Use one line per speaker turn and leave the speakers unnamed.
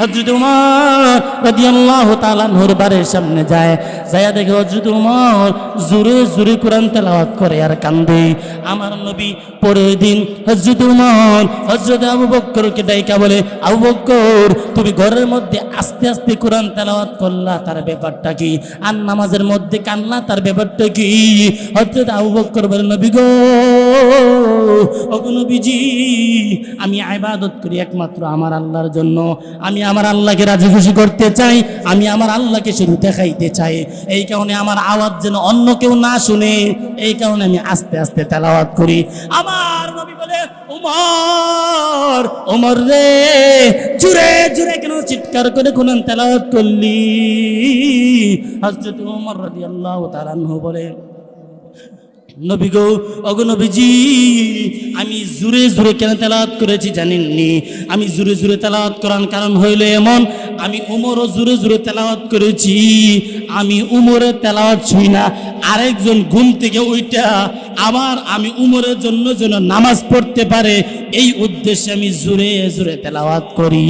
হজরত উমর রাদিয়াল্লাহু তাআলা নূর বাড়ির সামনে যায় যায় দেখে হজরত উমর জোরে জোরে কোরআন তেলাওয়াত করে আর কান্দে আমার নবী পরের দিন হজরত উমর হজরত আবু বক্করকে ডাইকা বলে, আবু বক্কর, তুমি ঘরের মধ্যে আস্তে আস্তে কোরআন তেলাওয়াত করলা, তার ব্যাপারটা কি? আর নামাজের মধ্যে কান্না, তার ব্যাপারটা কি? হজরত আবু বক্কর বলে, নবী গো ওগো নবীজি, আমি ইবাদত করি একমাত্র আমার আল্লাহর জন্য। আমি আমার আল্লাহকে রাজি খুশি করতে চাই, আমি আমার আল্লাহকে শুরু দেখাইতে চাই। এই কারণে আমার আওয়াজ যেন অন্য কেউ না শুনে, এই কারণে আমি আস্তে আস্তে তেলাওয়াত করি। আমার নবী বলে, উমর উমর রে, জুড়ে জুড়ে কেন চিৎকার করে কোরআন তেলাওয়াত করলি? হযরত উমর রাদিয়াল্লাহু তাআলা বলে নবী গো, অগো নবীজি, আমি জুরে জুরে কেন তেলাওয়াত করেছি জানেননি? আমি জুরে জুরে তেলাওয়াত করার কারণ হইল এমন, আমি উমরও জুরে জুরে তেলাওয়াত করেছি, আমি উমরে তেলাওয়াত ছুই না, আরেকজন ঘুম থেকে ওইটা আবার আমি উমরের জন্য যেন নামাজ পড়তে পারে, এই উদ্দেশ্যে আমি জুরে জুরে তেলাওয়াত করি।